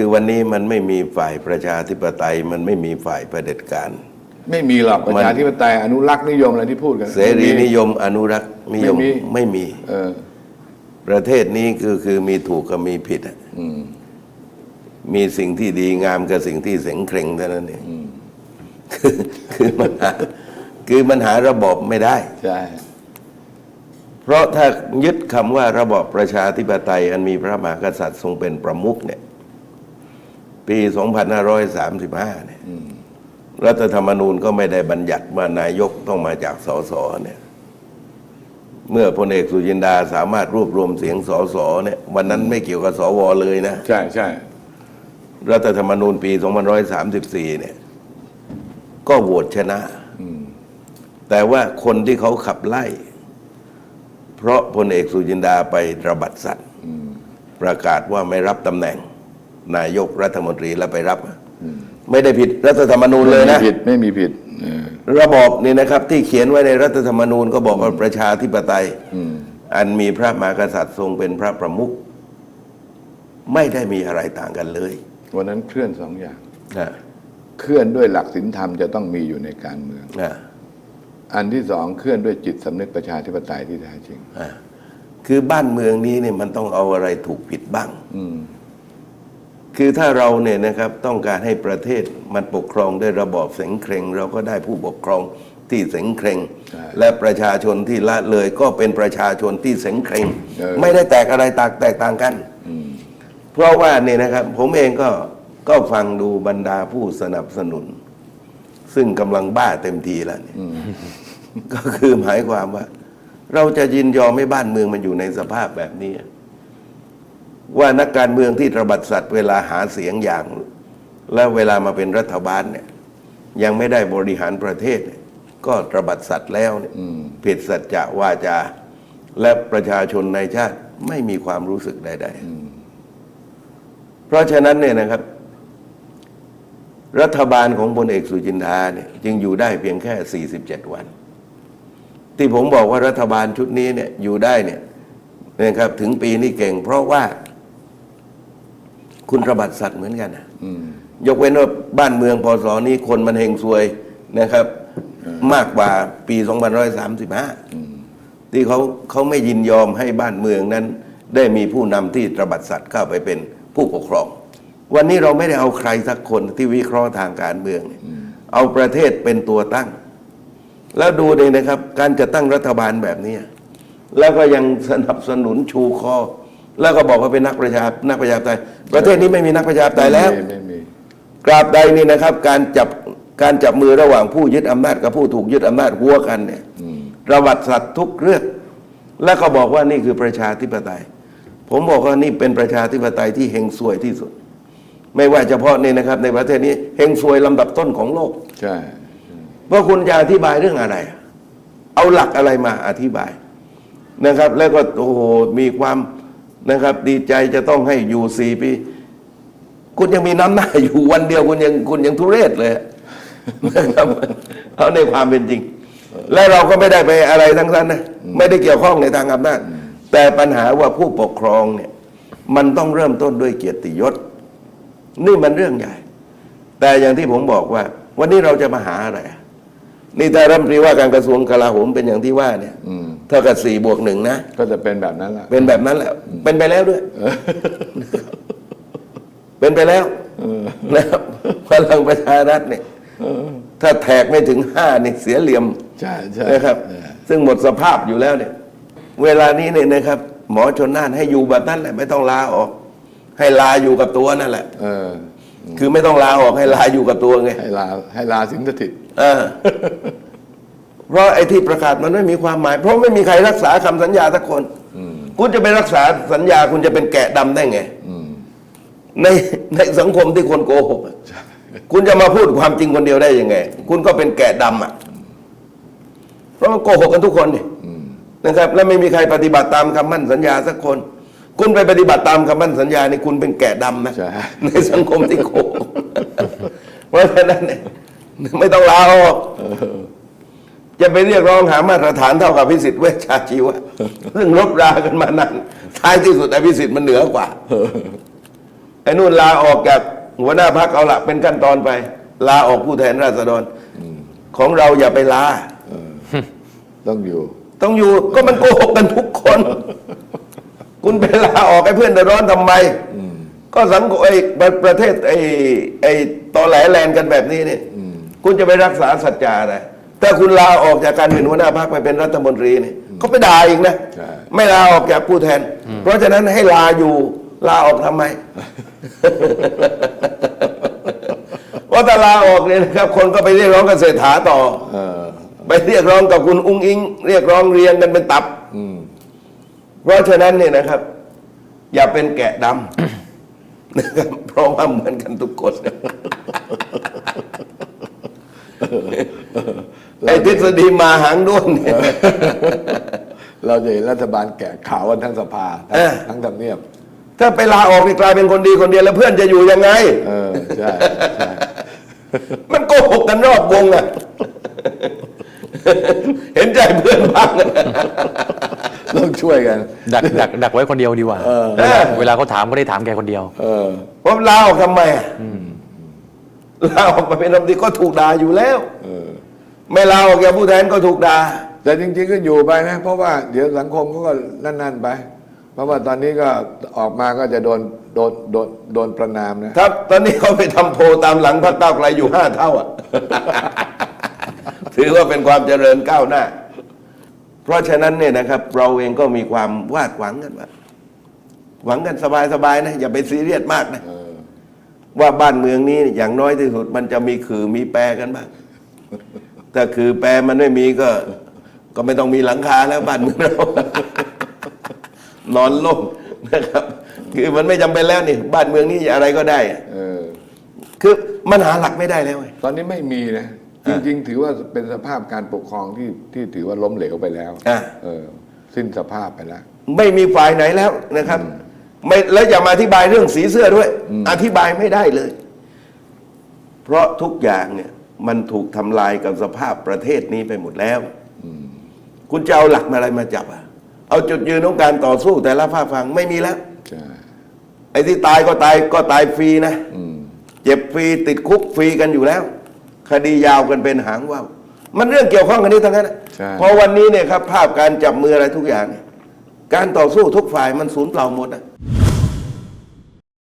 คือวันนี้มันไม่มีฝ่ายประชาธิปไตย มันไม่มีฝ่ายเผด็จการ ไม่มีหรอกประชาธิปไตยอนุรักษ์นิยมอะไรที่พูดกันเสรีนิยมอนุรักษ์นิยมไม่มีไม่มีเออประเทศนี้คือคือมีถูกกับมีผิดอะอืมมีสิ่งที่ดีงามกับสิ่งที่เสงเคร่งเท่านั้นเองคือคือมันหาคือมันหาระบอบไม่ได้ใช่เพราะถ้ายึดคำว่าระบอบประชาธิปไตย อันมีพระมหากษัตริย์ทรงเป็นประมุขเนี่ย ปี 2535 เนี่ยรัฐธรรมนูญก็ไม่ได้บัญญัติว่านายกต้องมาจากสสเนี่ย เมื่อพลเอกสุจินดาสามารถรวบรวมเสียงสสเนี่ย วันนั้นไม่เกี่ยวกับสวเลยนะ ใช่ใช่รัฐธรรมนูญปี2534 เนี่ย ก็โหวตชนะแต่ว่าคนที่เขาขับไล่ เพราะพลเอกสุจินดาไประบัดสัตว์ประกาศว่าไม่รับตำแหน่ง นายกรัฐมนตรีแล้วไปรับ ไม่ได้ผิดรัฐธรรมนูญเลยนะ ไม่มีผิดไม่มีผิดเออระบอบนี่นะครับ ที่เขียนไว้ในรัฐธรรมนูญก็บอกว่าประชาธิปไตยอันมีพระมหากษัตริย์ทรงเป็นพระประมุขไม่ได้มีอะไรต่างกันเลยวันนั้นเคลื่อนสองอย่าง นะเคลื่อนด้วยหลักศีลธรรมจะต้องมีอยู่ในการเมือง นะอันที่สองเคลื่อนด้วยจิตสำนึกประชาธิปไตยที่แท้จริง อะคือบ้านเมืองนี้เนี่ยมันต้องเอาอะไรถูกผิดบ้าง อืม คือถ้าเราเนี่ยนะครับต้องการให้ประเทศมันปกครองด้วยระบอบเสงเครงเราก็ได้ผู้ปกครองที่เสงเครงและประชาชนที่ละเลยก็เป็นประชาชนที่เสงเครงไม่ได้แตกอะไรต่างแตกต่างกัน เพราะว่าเนี่ยนะครับผมเองก็ก็ฟังดูบรรดาผู้สนับสนุน ซึ่งกำลังบ้าเต็มทีแล้วเนี่ยก็คือหมายความว่า เราจะยินยอมให้บ้านเมืองมันอยู่ในสภาพแบบนี้ ว่านักการเมืองที่ตระบัดสัตว์เวลาหาเสียงอย่าง แล้วเวลามาเป็นรัฐบาลเนี่ยยังไม่ได้บริหารประเทศเนี่ยก็ตระบัดสัตว์แล้วเนี่ยผิดสัจจะวาจา และประชาชนในชาติไม่มีความรู้สึกใดๆเพราะฉะนั้นเนี่ยนะครับ รัฐบาลของพลเอกสุจินทาเนี่ยจึงอยู่ได้เพียงแค่ 47 วัน ที่ผมบอกว่ารัฐบาลชุดนี้เนี่ยอยู่ได้เนี่ยนะครับถึงปีนี้เก่ง เพราะว่า คุณระบัดสัตว์เหมือนกันนะยกเว้นว่าบ้านเมืองพศนี้คนมันเฮงซวยนะครับ มากกว่าปี 2535 ที่เขาเขาไม่ยินยอมให้บ้านเมืองนั้น ได้มีผู้นำที่ระบัดสัตว์เข้าไปเป็นผู้ปกครอง วันนี้เราไม่ได้เอาใครสักคนที่วิเคราะห์ทางการเมืองเนี่ยเอาประเทศเป็นตัวตั้ง แล้วดูเลยนะครับ การจะตั้งรัฐบาลแบบนี้แล้วก็ยังสนับสนุนชูคอ แล้วก็บอกว่าเป็นนักประชานักประชาธิปไตยประเทศนี้ไม่มีนักประชาธิปไตยแล้วไม่มีไม่มีกราบใดนี่นะครับ การจับการจับมือระหว่างผู้ยึดอำนาจกับผู้ถูกยึดอำนาจหัวกันเนี่ยระวัติสัตว์ทุกเรื่อง แล้วก็บอกว่านี่คือประชาธิปไตย ผมบอกว่านี่เป็นประชาธิปไตยที่เฮงซวยที่สุด ไม่ว่าเฉพาะนี่นะครับ ในประเทศนี้เฮงซวยลำดับต้นของโลก ใช่เพราะคุณจะอธิบายเรื่องอะไร เอาหลักอะไรมาอธิบายนะครับ แล้วก็โอ้โหมีความ นะครับ ดีใจจะต้องให้อยู่สี่ปี คุณยังมีน้ำหน้าอยู่วันเดียวคุณยังคุณยังทุเรศเลยนะครับเอาในความเป็นจริง และเราก็ไม่ได้ไปอะไรทั้งนั้นนะไม่ได้เกี่ยวข้องในทางอำนาจแต่ปัญหาว่าผู้ปกครองเนี่ย มันต้องเริ่มต้นด้วยเกียรติยศ นี่มันเรื่องใหญ่ แต่อย่างที่ผมบอกว่า วันนี้เราจะมาหาอะไรอะนี่แต่รัฐมนตรีว่าการกระทรวงกลาโหมเป็นอย่างที่ว่าเนี่ย เท่ากับสี่บวกหนึ่งนะ ก็จะเป็นแบบนั้นแหละเป็นแบบนั้นแหละ เป็นไปแล้วด้วย เป็นไปแล้วนะครับพลังประชารัฐเนี่ยถ้าแทกไม่ถึงห้านี่เสียเหลี่ยมใช่ใช่นะครับ ซึ่งหมดสภาพอยู่แล้วเนี่ย เวลานี้เนี่ยนะครับ หมอชนน่านให้อยู่แบบนั้นแหละ ไม่ต้องลาออก ให้ลาอยู่กับตัวนั่นแหละเออคือไม่ต้องลาออกให้ลาอยู่กับตัวไงให้ลาให้ลาสิงสถิต เออเพราะไอ้ที่ประกาศมันไม่มีความหมาย เพราะไม่มีใครรักษาคำสัญญาสักคนคุณจะไปรักษาสัญญาคุณจะเป็นแกะดำได้ไงในในสังคมที่คนโกหกอะคุณจะมาพูดความจริงคนเดียวได้ยังไง คุณก็เป็นแกะดำอะ เพราะมันโกหกกันทุกคนนี่นะครับ แล้วไม่มีใครปฏิบัติตามคำมั่นสัญญาสักคน คุณไปปฏิบัติตามคำมั่นสัญญานี่คุณเป็นแกะดำนะใช่ในสังคมที่โกหกเพราะฉะนั้นเนี่ยไม่ต้องลาออก จะไปเรียกร้องหามาตรฐานเท่ากับพิสิทธิ์เวชชาชีวะซึ่งรบรากันมานานท้ายที่สุดอภิสิทธิ์มันเหนือกว่าไอ้นู่นลาออกจากหัวหน้าพักเอาละเป็นขั้นตอนไป ลาออกผู้แทนราษฎรของเราอย่าไปลาต้องอยู่ ต้องอยู่ก็มันโกหกกันทุกคน คุณไปลาออกให้เพื่อนเดือดร้อนทำไมก็สังคมไอ้ประประเทศไอ้ไอ้ตอแหลแลนกันแบบนี้เนี่ยคุณจะไปรักษาสัจจาอะไร ถ้าคุณลาออกจากการเป็นหัวหน้าพรรคไปเป็นรัฐมนตรีเนี่ยเขาไปด่าอีกนะ ใช่ ไม่ลาออกจากผู้แทน เพราะฉะนั้นให้ลาอยู่ลาออกทำไมเพราะถ้าลาออกเนี่ยนะครับ คนก็ไปเรียกร้องกับเศรษฐาต่อ เออไปเรียกร้องกับคุณอุ้งอิง เรียกร้องเรียงกันเป็นตับ อืมเพราะฉะนั้นเนี่ยนะครับ อย่าเป็นแกะดำ นะครับเพราะว่าเหมือนกันทุกคน ไอ้ทฤษฎีมาหางด้วนเนี่ย เราจะเห็นรัฐบาลแกะขาวกันทั้งสภาเออ ทั้งทำเนียบ ถ้าไปลาออกนี่กลายเป็นคนดีคนเดียวแล้วเพื่อนจะอยู่ยังไง เออใช่ใช่มันโกหกกันรอบวงอะเห็นใจเพื่อนบ้างต้องช่วยกัน ดักดักดักไว้คนเดียวดีกว่าเออ เวลาเวลาเขาถามก็ได้ถามแกคนเดียว เออ ผมลาออกทำไมอะลาออกมาเป็นรัฐมนตรีก็ถูกด่าอยู่แล้ว เออ ไม่ลาออกจากผู้แทนก็ถูกด่าแต่จริง ๆ ก็อยู่ไปนะ เพราะว่าเดี๋ยวสังคมเขาก็นั่นๆไป เพราะว่าตอนนี้ก็ออกมาก็จะโดนโดนโดนโดนประนามนะ ครับ ตอนนี้เขาไปทำโพลตามหลังพรรคก้าวไกลอยู่ห้าเท่าอะ ถือว่าเป็นความเจริญก้าวหน้า เพราะฉะนั้นเนี่ยนะครับ เราเองก็มีความวาดหวังกันว่าหวังกันสบายๆนะ อย่าไปซีเรียสมากนะเออว่าบ้านเมืองนี้อย่างน้อยที่สุด มันจะมีขื่อมีแปรกันบ้าง ถ้าคือแปรมันไม่มีก็ ก็ไม่ต้องมีหลังคาแล้วบ้านเมืองเรา นอนล่มนะครับ คือมันไม่จำเป็นแล้วนี่ บ้านเมืองนี้อะไรก็ได้อะเออ คือมันหาหลักไม่ได้แล้วไง ตอนนี้ไม่มีนะ จริงๆ ถือว่าเป็นสภาพการปกครองที่ที่ถือว่าล้มเหลวไปแล้วอะ เออ สิ้นสภาพไปแล้ว ไม่มีฝ่ายไหนแล้วนะครับ ไม่แล้วอย่ามาอธิบายเรื่องสีเสื้อด้วย อธิบายไม่ได้เลย เพราะทุกอย่างเนี่ย มันถูกทำลายกับสภาพประเทศนี้ไปหมดแล้ว คุณจะเอาหลักมาอะไรมาจับอะ เอาจุดยืนของการต่อสู้แต่ละภาคฝั่งไม่มีแล้วใช่ไอ้ที่ตายก็ตายก็ตายฟรีนะอืมเจ็บฟรีติดคุกฟรีกันอยู่แล้ว คดียาวกันเป็นหางว่าวมันเรื่องเกี่ยวข้องกันนี้ทั้งนั้นนะใช่พอวันนี้เนี่ยครับ ภาพการจับมืออะไรทุกอย่างเนี่ยการต่อสู้ทุกฝ่ายมันสูญเปล่าหมดนะ